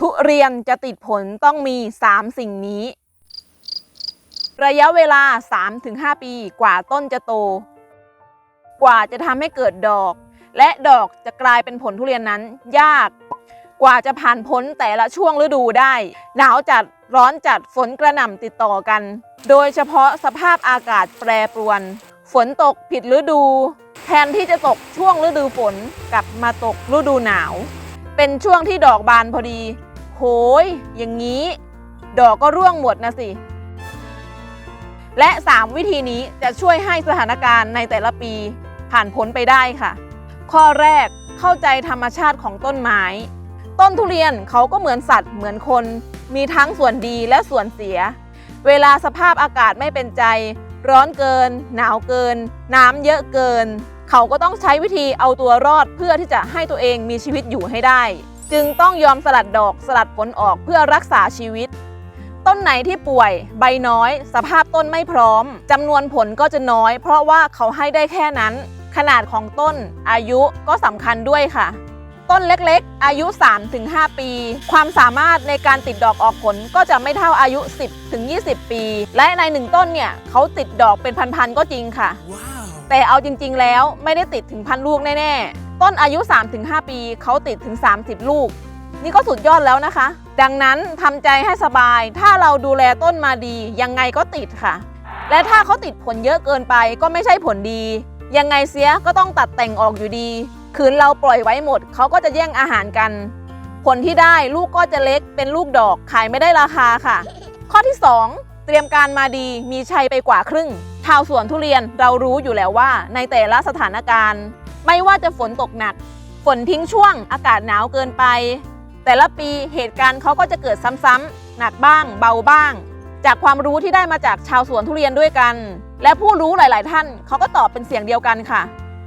ทุเรียนจะติดผลต้องมี 3 สิ่งนี้ ระยะเวลา 3-5 ปีกว่าต้นจะโต กว่าจะทำให้เกิดดอก และดอกจะกลายเป็นผลทุเรียนนั้น ยาก กว่าจะผ่านพ้นแต่ละช่วงฤดูได้ หนาวจัดร้อนจัดฝนกระหน่ำติดต่อกัน โดยเฉพาะสภาพอากาศแปรปรวน ฝนตกผิดฤดู แทนที่จะตกช่วงฤดูฝนกลับมาตกฤดูหนาวเป็นช่วงที่ดอกบานพอดี โหย อย่างนี้ ดอกก็ร่วงหมดนะสิ และ 3 วิธีนี้จะช่วยให้สถานการณ์ในแต่ละปีผ่านพ้นไปได้ค่ะ ข้อแรกเข้าใจธรรมชาติของต้นไม้ ต้นทุเรียนเขาก็เหมือนสัตว์เหมือนคน มีทั้งส่วนดีและส่วนเสีย เวลาสภาพอากาศไม่เป็นใจ ร้อนเกิน หนาวเกิน น้ำเยอะเกิน เขาก็ต้องใช้วิธีเอาตัวรอดเพื่อที่จะให้ตัวเองมีชีวิตอยู่ให้ได้ จึงต้องยอมสลัดดอกสลัดผลออกเพื่อรักษาชีวิต ต้นไหนที่ป่วย ใบน้อย สภาพต้นไม่พร้อมจำนวนผลก็จะน้อย เพราะว่าเขาให้ได้แค่นั้น ขนาดของต้น อายุก็สำคัญด้วยค่ะ ต้นเล็กๆ อายุ 3-5 ปี ความสามารถในการติดดอกออกผลก็จะไม่เท่าอายุ 10-20 ปี และในหนึ่งต้นเนี่ยเขาติดดอกเป็นพันๆก็จริงค่ะแต่เอาจริง ๆ แล้วไม่ได้ติดถึงพันลูกแน่ๆ ต้นอายุ 3-5 ปีเขาติดถึง 30 ลูก นี่ก็สุดยอดแล้วนะคะ ดังนั้นทำใจให้สบาย ถ้าเราดูแลต้นมาดี ยังไงก็ติดค่ะ และถ้าเขาติดผลเยอะเกินไปก็ไม่ใช่ผลดี ยังไงเสียก็ต้องตัดแต่งออกอยู่ดี คืนเราปล่อยไว้หมด เขาก็จะแย่งอาหารกัน ผลที่ได้ลูกก็จะเล็กเป็นลูกดอกขายไม่ได้ราคาค่ะ ข้อที่ 2 เตรียมการมาดีมีชัยไปกว่าครึ่งชาวสวนทุเรียนเรารู้อยู่แล้วว่าในแต่ละสถานการณ์ ไม่ว่าจะฝนตกหนัก ฝนทิ้งช่วง อากาศหนาวเกินไป แต่ละปีเหตุการณ์เขาก็จะเกิดซ้ำๆหนักบ้าง เบาบ้าง จากความรู้ที่ได้มาจากชาวสวนทุเรียนด้วยกัน และผู้รู้หลาย ๆ ท่านเขาก็ตอบเป็นเสียงเดียวกันค่ะ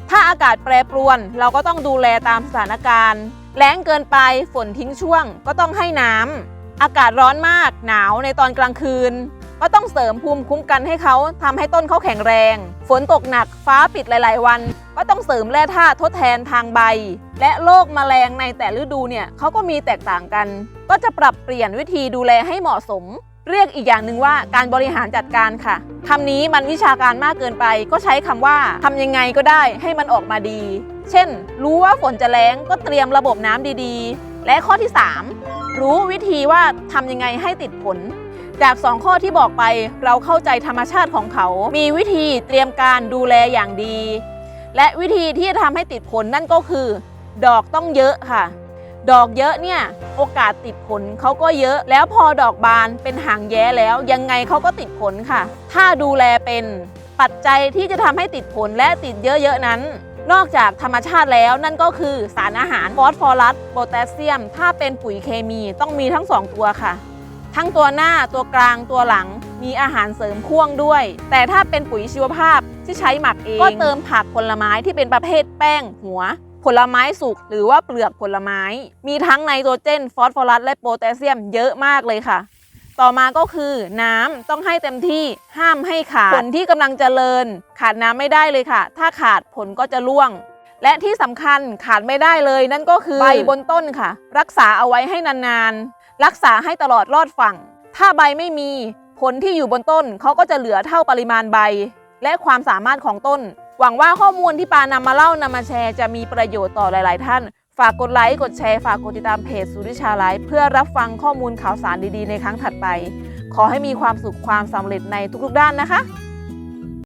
ถ้าอากาศแปรปรวน เราก็ต้องดูแลตามสถานการณ์แล้งเกินไปฝนทิ้งช่วง ก็ต้องให้น้ำอากาศร้อนมากหนาวในตอนกลางคืน ก็ต้องเสริมภูมิคุ้มกันให้เขาทำให้ต้นเขาแข็งแรง ฝนตกหนักฟ้าปิดหลาย ๆ วัน ก็ต้องเสริมแร่ธาตุทดแทนทางใบ และโรคแมลงในแต่ฤดูเนี่ยเขาก็มีแตกต่างกัน ก็จะปรับเปลี่ยนวิธีดูแลให้เหมาะสม เรียกอีกอย่างหนึ่งว่าการบริหารจัดการค่ะคำนี้มันวิชาการมากเกินไป ก็ใช้คำว่าทำยังไงก็ได้ให้มันออกมาดี เช่น รู้ว่าฝนจะแล้งก็เตรียมระบบน้ำดีๆ และข้อที่ 3 รู้วิธีว่าทำยังไงให้ติดผล จาก 2 ข้อที่บอกไปเราเข้าใจธรรมชาติของเขา มีวิธีเตรียมการดูแลอย่างดี และวิธีที่จะทำให้ติดผลนั่นก็คือ ดอกต้องเยอะค่ะ ดอกเยอะเนี่ยโอกาสติดผลเขาก็เยอะ แล้วพอดอกบานเป็นหางแย้แล้ว ยังไงเขาก็ติดผลค่ะ ถ้าดูแลเป็นปัจจัยที่จะทำให้ติดผลและติดเยอะๆนั้น นอกจากธรรมชาติแล้วนั่นก็คือสารอาหารฟอสฟอรัสโพแทสเซียม ถ้าเป็นปุ๋ยเคมีต้องมีทั้งสองตัวค่ะ ทั้งตัวหน้าตัวกลางตัวหลัง มีอาหารเสริมพ่วงด้วย แต่ถ้าเป็นปุ๋ยชีวภาพที่ใช้หมักเอง ก็เติมผักผลไม้ที่เป็นประเภทแป้งหัว ผลไม้สุกหรือว่าเปลือกผลไม้ มีทั้งไนโตรเจน ฟอสฟอรัสและโพแทสเซียมเยอะมากเลยค่ะ ต่อมาก็คือน้ำต้องให้เต็มที่ห้ามให้ขาดผลที่กำลังเจริญ ขาดน้ำไม่ได้เลยค่ะ ถ้าขาดผลก็จะร่วงและที่สำคัญขาดไม่ได้เลยนั่นก็คือใบบนต้นค่ะ รักษาเอาไว้ให้นานๆ รักษาให้ตลอดรอดฝั่ง ถ้าใบไม่มีผลที่อยู่บนต้นเขาก็จะเหลือเท่าปริมาณใบ และความสามารถของต้น หวังว่าข้อมูลที่ปานำมาเล่านำมาแชร์จะมีประโยชน์ต่อหลาย ๆ ท่าน ฝากกดไลค์กดแชร์ฝากกดติดตามเพจสุริชาไลฟ์เพื่อรับฟังข้อมูลข่าวสารดี ๆ ในครั้งถัดไป ขอให้มีความสุขความสำเร็จในทุก ๆ ด้านนะคะ